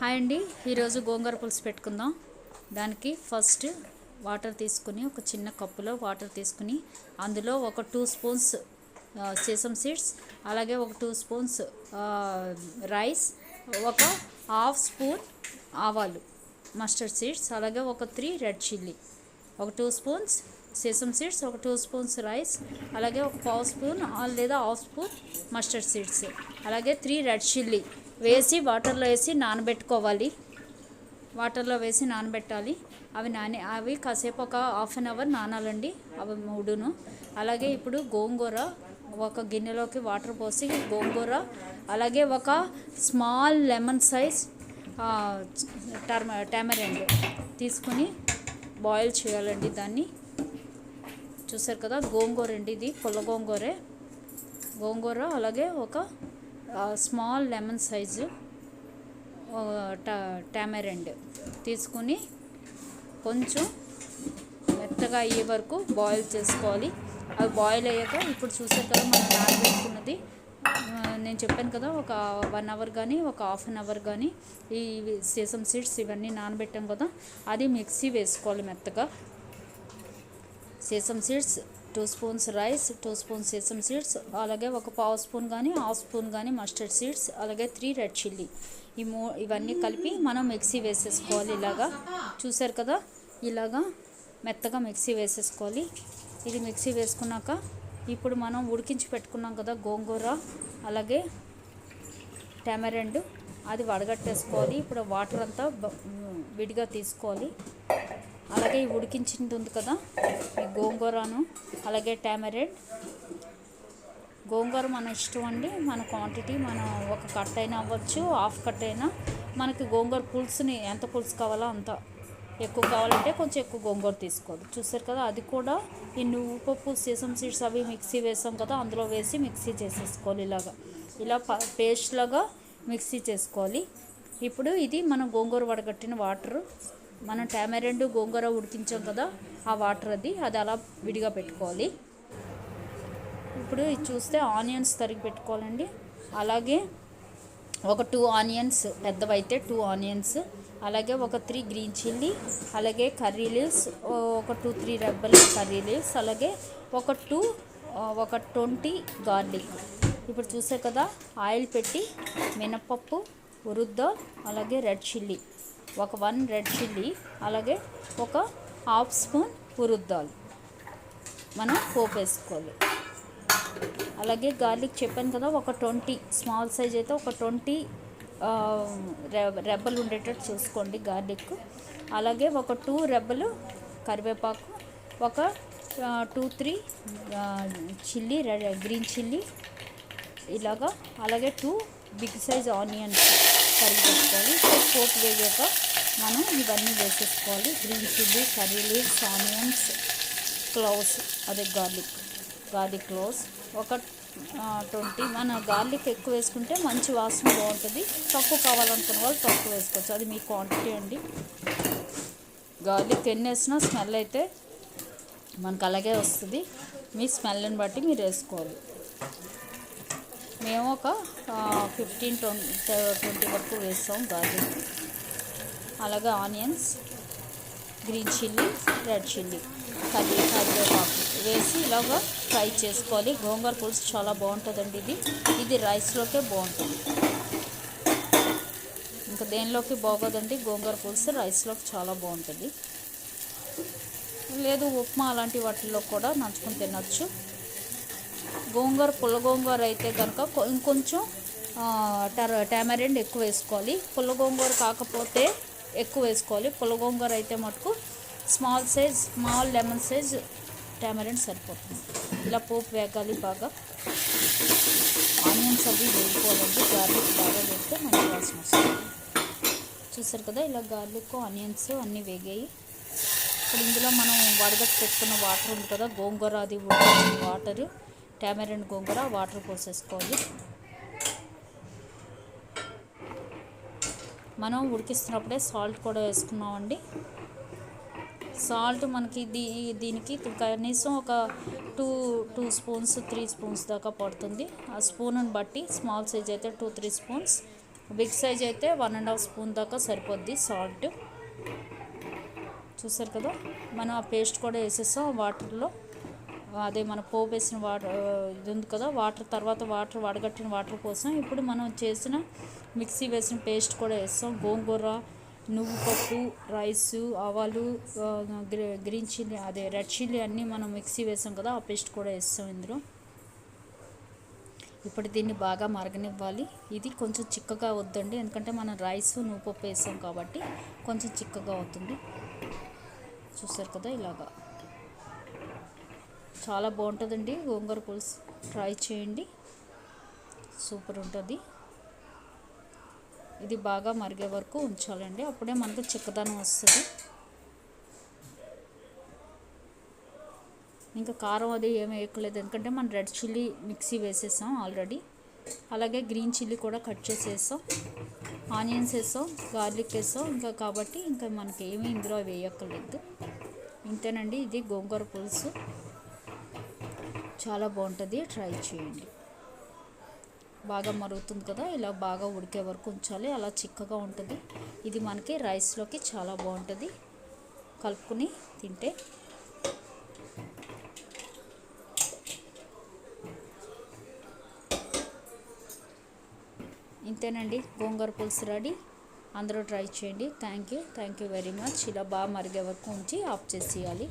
Hi అండి. ఈరోజు గోంగూర పులుసు పెట్టుకుందాం. దానికి ఫస్ట్ వాటర్ తీసుకుని ఒక చిన్న కప్పులో వాటర్ తీసుకుని అందులో ఒక టూ స్పూన్స్ సేసమ్ సీడ్స్ అలాగే ఒక టూ స్పూన్స్ రైస్ ఒక హాఫ్ స్పూన్ ఆవాలు మస్టర్డ్ సీడ్స్ అలాగే ఒక త్రీ రెడ్ చిల్లీ ఒక టూ స్పూన్స్ సేసమ్ సీడ్స్ ఒక టూ స్పూన్స్ రైస్ అలాగే ఒక పావు స్పూన్ లేదా హాఫ్ స్పూన్ మస్టర్డ్ సీడ్స్ అలాగే త్రీ రెడ్ చిల్లీ వేసి వాటర్లో వేసి నానబెట్టుకోవాలి. వాటర్లో వేసి నానబెట్టాలి. అవి నాని అవి కాసేపు ఒక హాఫ్ అన్ అవర్ నానాలండి అవి మూడును. అలాగే ఇప్పుడు గోంగూర ఒక గిన్నెలోకి వాటర్ పోసి గోంగూర అలాగే ఒక స్మాల్ లెమన్ సైజ్ టర్మ టామరెండ్ తీసుకుని బాయిల్ చేయాలండి దాన్ని. చూసారు కదా గోంగూర అండి ఇది పుల్ల గోంగూరే. గోంగూర అలాగే ఒక స్మాల్ లెమన్ సైజు టామరెండ్ తీసుకుని కొంచెం మెత్తగా అయ్యే వరకు బాయిల్ చేసుకోవాలి. అవి బాయిల్ అయ్యాక ఇప్పుడు చూసారు కదా మనం నానబెట్టుకున్నది నేను చెప్పాను కదా ఒక వన్ అవర్ కానీ ఒక హాఫ్ అన్ అవర్ కానీ ఈ సీసం సీడ్స్ ఇవన్నీ నానబెట్టాం కదా అది మిక్సీ వేసుకోవాలి మెత్తగా. Sesame seeds two spoons rice two spoons sesame seeds అలాగే ఒక పావు స్పూన్ కానీ హాఫ్ స్పూన్ కానీ మస్టర్డ్ సీడ్స్ అలాగే త్రీ రెడ్ చిల్లీ. ఈ మూ ఇవన్నీ కలిపి మనం మిక్సీ వేసేసుకోవాలి ఇలాగా. చూసారు కదా? ఇలాగా మెత్తగా మిక్సీ వేసేసుకోవాలి. ఇది మిక్సీ వేసుకున్నాక ఇప్పుడు మనం ఉడికించి పెట్టుకున్నాం కదా గోంగూర అలాగే టెమరెండు అది వడగట్టేసుకోవాలి. ఇప్పుడు వాటర్ అంతా విడిగా తీసుకోవాలి. అలాగే ఈ ఉడికించింది ఉంది కదా ఈ గోంగూరను అలాగే టామరెడ్. గోంగూర మన ఇష్టం అండి మన క్వాంటిటీ మనం ఒక కట్ అయినా అవ్వచ్చు హాఫ్ కట్ అయినా. మనకి గోంగూర పులుసుని ఎంత పులుసు కావాలో అంత ఎక్కువ కావాలంటే కొంచెం ఎక్కువ గోంగూర తీసుకోవాలి. చూసారు కదా అది కూడా ఈ నువ్వు పప్పు సీసం సీడ్స్ అవి మిక్సీ వేసాం కదా అందులో వేసి మిక్సీ చేసేసుకోవాలి ఇలాగా. ఇలా పేస్ట్ లాగా మిక్సీ చేసుకోవాలి. ఇప్పుడు ఇది మనం గోంగూర వడగట్టిన వాటర్ మనం టామరెండు గోంగూర ఉడికించాం కదా ఆ వాటర్ అది అది అలా విడిగా పెట్టుకోవాలి. ఇప్పుడు ఇది చూస్తే ఆనియన్స్ తరిగి పెట్టుకోవాలండి. అలాగే ఒక టూ ఆనియన్స్ పెద్దవైతే టూ ఆనియన్స్ అలాగే ఒక త్రీ గ్రీన్ చిల్లీ అలాగే కర్రీ లీవ్స్ ఒక టూ త్రీ రెబ్బలు కర్రీ లీవ్స్ అలాగే ఒక టూ ఒక ట్వంటీ గార్లిక్. ఇప్పుడు చూసే కదా ఆయిల్ పెట్టి మినపప్పు ఉరుద్ద అలాగే రెడ్ చిల్లీ. ఒక వన్ రెడ్ చిల్లీ అలాగే ఒక హాఫ్ స్పూన్ ఉరుద్దాలు మనం పోపు వేసుకోవాలి అలాగే గార్లిక్ చెప్పాను కదా ఒక ట్వంటీ స్మాల్ సైజ్ అయితే ఒక ట్వంటీ రెబ్బలు ఉండేటట్టు చూసుకోండి గార్లిక్. అలాగే ఒక టూ రెబ్బలు కరివేపాకు ఒక two three chilli green chilli ఇలాగా అలాగే టూ బిగ్ సైజ్ ఆనియన్స్. కరిగి పెట్టుకోవాలి పోపు వేగాక మనం ఇవన్నీ వేసేసుకోవాలి. Green chilli curry leaves onions cloves అదే గార్లిక్ గార్లిక్ క్లోవ్స్. ఒక ట్వంటీ మన గార్లిక్ ఎక్కువ వేసుకుంటే మంచి వాసన బాగుంటుంది. తక్కువ కావాలనుకున్న వాళ్ళు తక్కువ వేసుకోవచ్చు. అది మీ క్వాంటిటీ అండి. గార్లిక్ ఎన్ని వేసినా స్మెల్ అయితే మనకు అలాగే వస్తుంది. మీ స్మెల్ని బట్టి మీరు వేసుకోవాలి. మేము ఒక ఫిఫ్టీన్ ట్వంటీ ట్వంటీ వరకు వేస్తాం గార్లిక్ అలాగే onions green chilli red chilli curry కరివేపాకు వేసి ఇలాగ ఫ్రై చేసుకోవాలి. గోంగూర పులుసు చాలా బాగుంటుందండి ఇది. ఇది రైస్లోకే బాగుంటుంది. ఇంకా దేనిలోకి బాగోదండి? గోంగూర పులుసు రైస్లోకి చాలా బాగుంటుంది. లేదు ఉప్మా అలాంటి వాటిల్లో కూడా నంచుకొని తినచ్చు. గోంగూర పుల్ల గోంగూర అయితే కనుక ఇంకొంచెం టామరెండ్ ఎక్కువ వేసుకోవాలి. పుల్ల గోంగూర కాకపోతే ఎక్కువ వేసుకోవాలి. పుల్ల గోంగూర అయితే మటుకు small size small lemon size tamarind సరిపోతుంది. ఇలా పోపు వేగాలి బాగా. ఆనియన్స్ అవి వేగిపోవాలండి. గార్లిక్ బాగా వేస్తే మంచి వాసన వస్తుంది. చూసారు కదా ఇలా గార్లిక్ ఆనియన్స్ అన్నీ వేగాయి. ఇప్పుడు ఇందులో మనం వడగట్టు పెట్టుకున్న వాటర్ ఉంది కదా గోంగూర అది వాటర్. టామరెండ్ గోంగూర వాటర్ పోసేసుకోవాలి. మనం ఉడికిస్తున్నప్పుడే సాల్ట్ కూడా వేసుకున్నామండి. సాల్ట్ మనకి దీ దీనికి కనీసం ఒక two two spoons three spoons దాకా పడుతుంది. ఆ స్పూన్ని బట్టి స్మాల్ సైజ్ అయితే two three spoons big size అయితే వన్ అండ్ హాఫ్ స్పూన్ దాకా సరిపోద్ది సాల్ట్. చూసారు కదా? మనం ఆ పేస్ట్ కూడా వేసేస్తాం వాటర్లో. అదే మన పోపు వేసిన వాటర్ ఇది ఉంది కదా వాటర్ తర్వాత వాటర్ వడగట్టిన వాటర్ కోసం ఇప్పుడు మనం చేసిన మిక్సీ వేసిన పేస్ట్ కూడా వేస్తాం. గోంగూర నువ్వు పప్పు రైస్ ఆవాలు గ్రీన్ చిల్లీ అదే రెడ్ చిల్లీ అన్నీ మనం మిక్సీ వేసాం కదా ఆ పేస్ట్ కూడా వేస్తాం ఇందులో. ఇప్పుడు దీన్ని బాగా మరగనివ్వాలి. ఇది కొంచెం చిక్కగా వద్దండి ఎందుకంటే మనం రైస్ నువ్వు పప్పు వేసాం కాబట్టి కొంచెం చిక్కగా అవుతుంది. చూసారు కదా ఇలాగా. చాలా బాగుంటుందండి. గోంగూర పులుసు ట్రై చేయండి. సూపర్ ఉంటుంది. ఇది బాగా మరిగే వరకు ఉంచాలండి. అప్పుడే మనకు చిక్కదనం వస్తుంది. ఇంకా కారం అది ఏమి వేయకలేదు ఎందుకంటే మనం రెడ్ చిల్లీ మిక్సీ వేసేసాం ఆల్రెడీ. అలాగే గ్రీన్ చిల్లీ కూడా కట్ చేసేసాం. ఆనియన్స్ వేసాం గార్లిక్ వేసాం. ఇంకా కాబట్టి ఇంకా మనకి ఏమీ ఇందులో వేయక్కర్లేదు. ఇంతేనండి ఇది గోంగూర పులుసు. చాలా బాగుంటుంది. ట్రై చేయండి. బాగా మరుగుతుంది కదా ఇలా బాగా ఉడికే వరకు ఉంచాలి. అలా చిక్కగా ఉంటుంది. ఇది మనకి రైస్లోకి చాలా బాగుంటుంది. కలుపుకుని తింటే. ఇంతేనండి. గోంగూర పులుసు రెడీ. అందరూ ట్రై చేయండి. Thank you thank you very much ఇలా బాగా మరిగే వరకు ఉంచి ఆఫ్ చేసేయాలి.